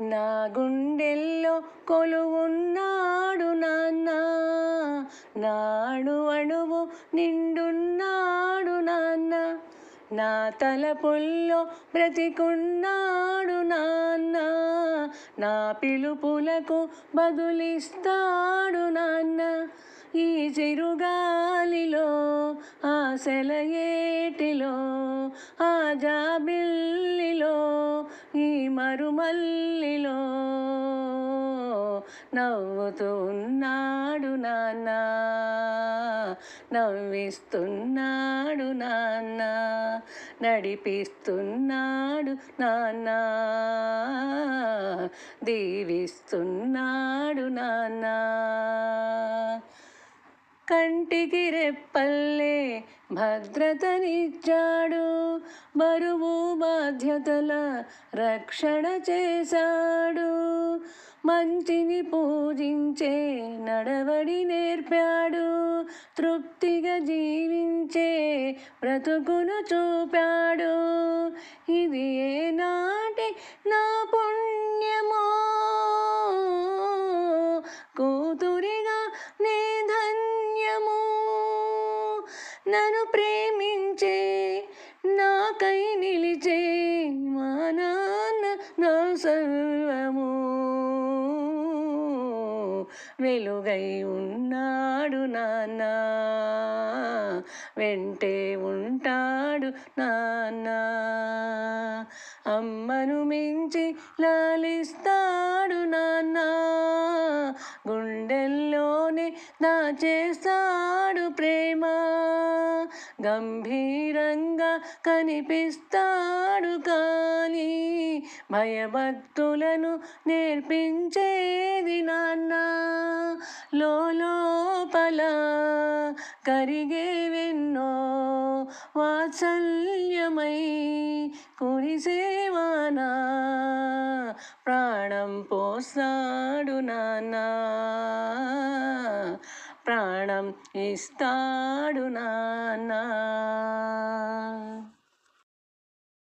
నా గుండెల్లో కొలువున్నాడు నాన్న. నాడు అణువు నిండున్నా నా తలపుల్లో బ్రతికున్నాడు నాన్న. నా పిలుపులకు బదులిస్తాడు నాన్న. ఈ చిరుగాలిలో ఆ సెలయేటిలో ఆ జాబిల్లిలో ఈ మరుమల్లిలో నవ్వుతూ ఉన్నాడు నాన్న. నవ్విస్తున్నాడు నాన్నా. నడిపిస్తున్నాడు నాన్న. దీవిస్తున్నాడు నాన్న. కంటికి రెప్పల్లే భద్రతనిచ్చాడు. బరువు బాధ్యతల రక్షణ చేశాడు. మంచిని పూజించే నడవడి నేర్పాడు. తృప్తిగా జీవించే బ్రతుకును చూపాడు. ఇది ఏనాటి నా పుణ్యమో? కూతురిగా నే ధన్యము? నన్ను ప్రేమించే నాకై నిలిచే మా నాన్న నా సర్వ వెలుగై ఉన్నాడు నాన్న. వెంటే ఉంటాడు నాన్న. అమ్మను మించి లాలిస్తాడు నాన్నా. గుండెల్లోనే దాచేస్తాడు ప్రేమ. గంభీరంగా కనిపిస్తాడు కానీ భయభక్తులను నేర్పించేది నాన్న. లోపల కరిగే వెన్నో వాత్సల్యమై కురిసేవానా ప్రాణం పోసాడు నాన్న. ప్రాణం ఇస్తాడు నాన్న.